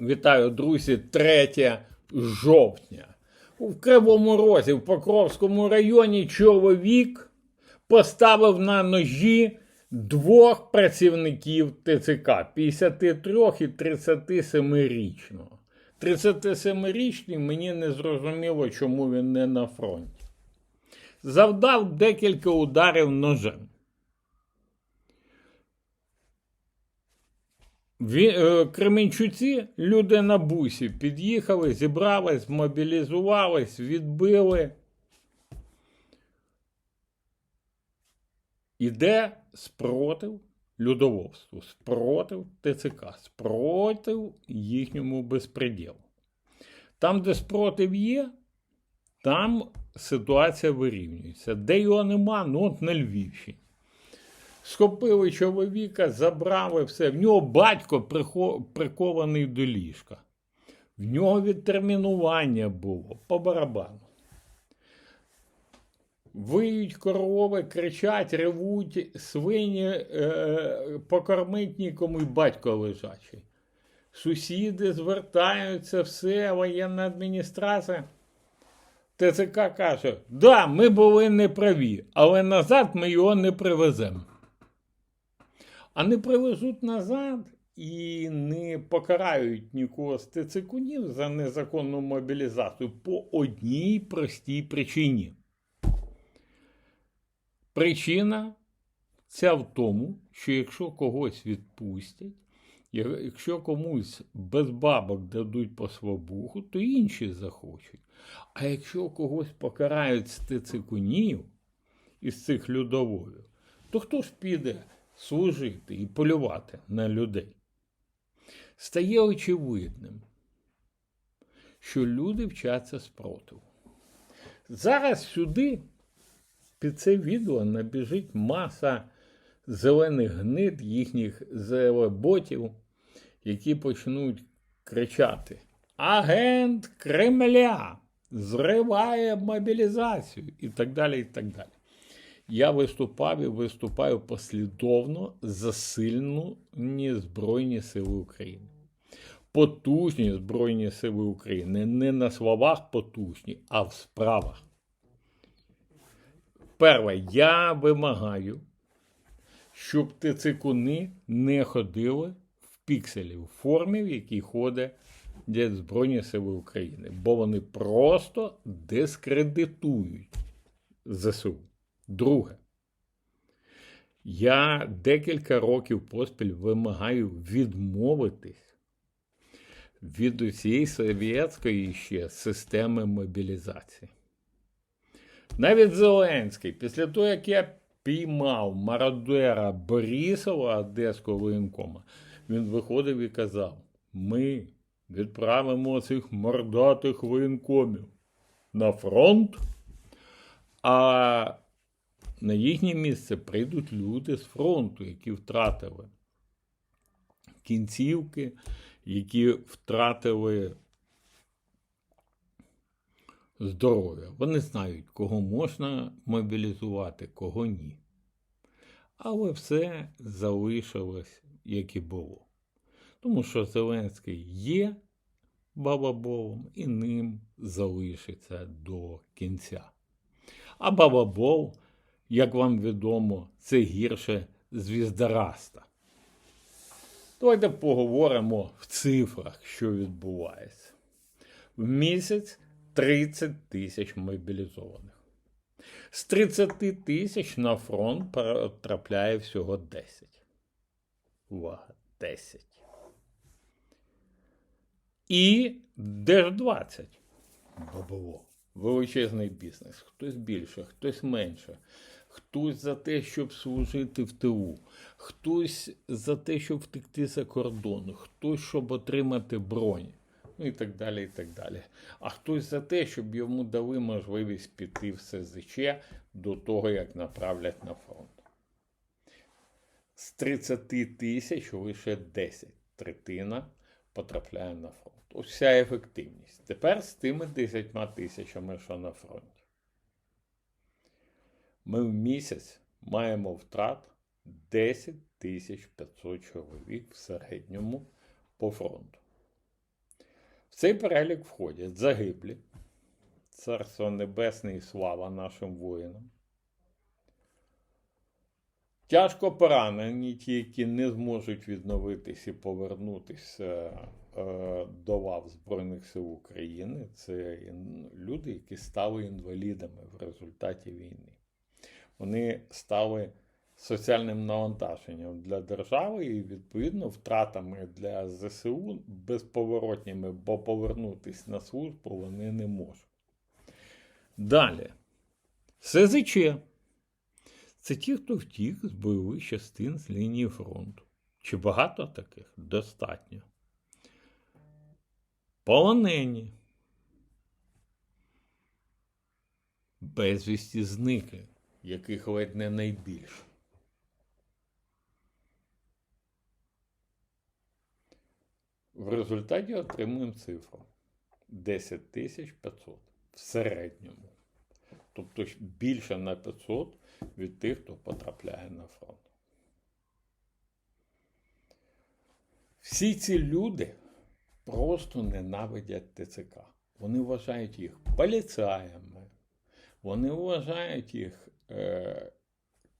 Вітаю, друзі, 3 жовтня. У Кривому Розі в Покровському районі чоловік поставив на ножі двох працівників ТЦК 53 і 37-річного. 37-річний мені не зрозуміло, чому він не на фронті. Завдав декілька ударів ножем. Ві- е, Кременчуці люди на бусі під'їхали, зібрались, мобілізувались, відбили. Іде спротив людовольству, спротив ТЦК, спротив їхньому безпреділу. Там, де спротив є, там ситуація вирівнюється. Де його нема, ну от на Львівщині. Схопили чоловіка, забрали все. В нього батько прикований до ліжка. В нього відтермінування було по барабану. Виють корови, кричать, ревуть, свині е, покормить нікому і батько лежачий. Сусіди звертаються, все, воєнна адміністрація. ТЦК каже: да, ми були неправі, але назад ми його не привеземо. А не привезуть назад і не покарають нікого з ТЦКунів за незаконну мобілізацію по одній простій причині. Причина ця в тому, що якщо когось відпустять, якщо комусь без бабок дадуть по свобуху, то інші захочуть. А якщо когось покарають з ТЦКунів із цих людоволів, то хто ж піде служити і полювати на людей? Стає очевидним, що люди вчаться спротиву. Зараз сюди під це відео набіжить маса зелених гнид їхніх ботів, які почнуть кричати: Агент Кремля зриває мобілізацію і так далі. і так далі. Я виступав і виступаю послідовно за сильні Збройні Сили України. Потужні Збройні Сили України. Не на словах потужні, а в справах. Перше, я вимагаю, щоб ТЦКуни не ходили в пікселі в формі, в якій ходять Збройні Сили України, бо вони просто дискредитують ЗСУ. Друге, я декілька років поспіль вимагаю відмовитись від усієї совєтської ще системи мобілізації. Навіть Зеленський, після того, як я піймав мародера Борисова Одеського воєнкома, він виходив і казав: ми відправимо цих мордатих воєнкомів на фронт, а на їхнє місце прийдуть люди з фронту, які втратили кінцівки, які втратили здоров'я. Вони знають, кого можна мобілізувати, кого ні. Але все залишилось, як і було. Тому що Зеленський є бабаболом і ним залишиться до кінця. А бабабол, як вам відомо, це гірше звіздораста. Давайте поговоримо в цифрах, що відбувається. В місяць 30 тисяч мобілізованих. З 30 тисяч на фронт потрапляє всього 10. Увага, 10. І Держ 20. Бабово. Величезний бізнес. Хтось більше, хтось менше. Хтось за те, щоб служити в ТУ, хтось за те, щоб втекти за кордон, хтось, щоб отримати бронь, ну і так далі. і так далі. А хтось за те, щоб йому дали можливість піти в СЗЧ до того, як направлять на фронт. З 30 тисяч лише 10 третина потрапляє на фронт. Ось вся ефективність. Тепер з тими 10 тисячами, що на фронті. Ми в місяць маємо втрат 10 тисяч 500 чоловік в середньому по фронту. В цей перелік входять загиблі, царство небесне і слава нашим воїнам. Тяжко поранені, ті, які не зможуть відновитись і повернутися е, до лав Збройних сил України. Це люди, які стали інвалідами в результаті війни. Вони стали соціальним навантаженням для держави і, відповідно, втратами для ЗСУ безповоротніми, бо повернутися на службу вони не можуть. Далі. СЗЧ. Це ті, хто втік з бойових частин з лінії фронту. Чи багато таких? Достатньо. Полонені. Безвісті зниклі, яких ледь не найбільше. В результаті отримуємо цифру 10 500 в середньому. Тобто більше на 500 від тих, хто потрапляє на фронт. Всі ці люди просто ненавидять ТЦК. Вони вважають їх поліцаями, вони вважають їх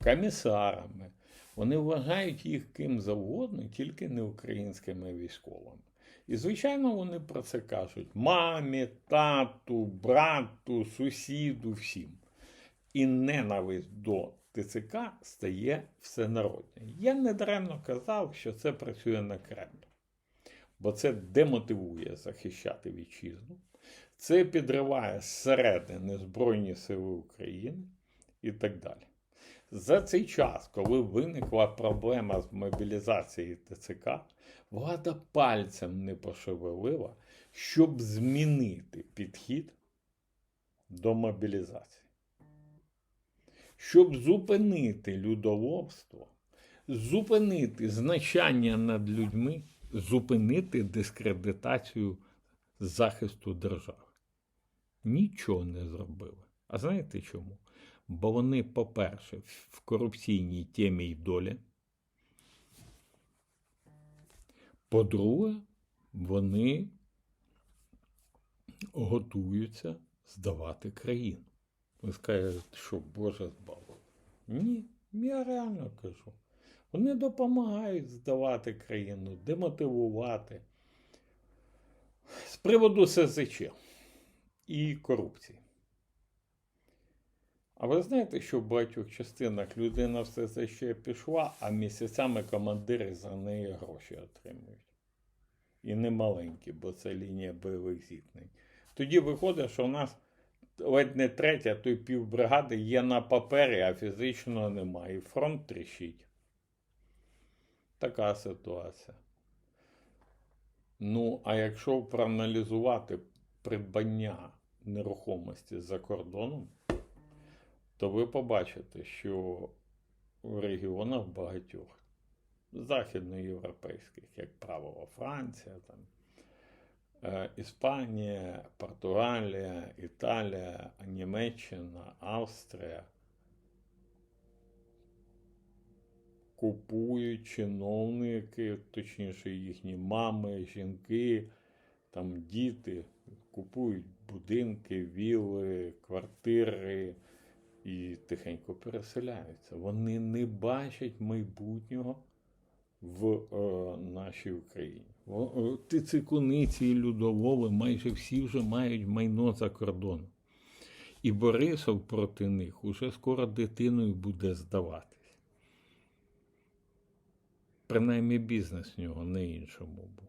комісарами, вони вважають їх ким завгодно, тільки не українськими військовими. І, звичайно, вони про це кажуть мамі, тату, брату, сусіду, всім. І ненависть до ТЦК стає всенародною. Я недаремно казав, що це працює на Кремль, бо це демотивує захищати вітчизну, це підриває зсередини Збройні Сили України і так далі. За цей час, коли виникла проблема з мобілізацією ТЦК, влада пальцем не пошевелила, щоб змінити підхід до мобілізації. Щоб зупинити людоловство, зупинити значання над людьми, зупинити дискредитацію захисту держави. Нічого не зробили. А знаєте чому? Бо вони, по-перше, в корупційній темі й долі. По-друге, вони готуються здавати країну. Ви скажете, що Боже збав. Ні, я реально кажу. Вони допомагають здавати країну, демотивувати. З приводу СЗЧ і корупції. А ви знаєте, що в багатьох частинах людина все це ще пішла, а місяцями командири за неї гроші отримують. І не маленькі, бо це лінія бойових зіткнень. Тоді виходить, що у нас ледь не третя, то й півбригади є на папері, а фізично немає. Фронт тріщить. Така ситуація. Ну, а якщо проаналізувати придбання нерухомості за кордоном, то ви побачите, що в регіонах багатьох західноєвропейських, як правило, Франція, там, е, Іспанія, Португалія, Італія, Німеччина, Австрія купують чиновники, точніше їхні мами, жінки, там діти, купують будинки, вілли, квартири і тихенько переселяються. Вони не бачать майбутнього в е, нашій Україні. О, е, Тицикуниці і людолови майже всі вже мають майно за кордоном. І Борисов проти них уже скоро дитиною буде здаватись. Принаймні бізнес в нього не іншому був.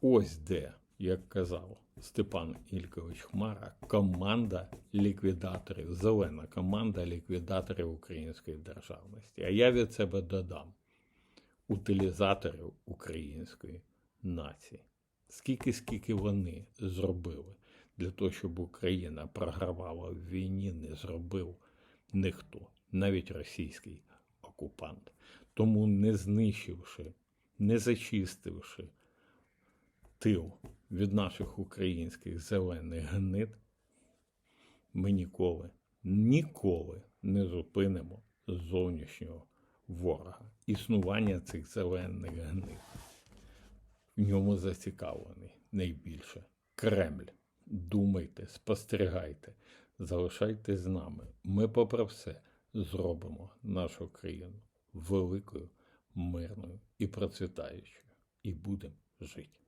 Ось де, як казав Степан Ількович Хмара, команда ліквідаторів, зелена команда ліквідаторів української державності. А я від себе додам утилізаторів української нації. Скільки, скільки вони зробили для того, щоб Україна програвала в війні, не зробив ніхто, навіть російський окупант. Тому не знищивши, не зачистивши тил від наших українських зелених гнид, ми ніколи, ніколи не зупинимо зовнішнього ворога, існування цих зелених гнид. в ньому зацікавлений найбільше. Кремль. Думайте, спостерігайте, залишайтесь з нами. Ми, попри все, зробимо нашу країну великою, мирною і процвітаючою. І будемо жити.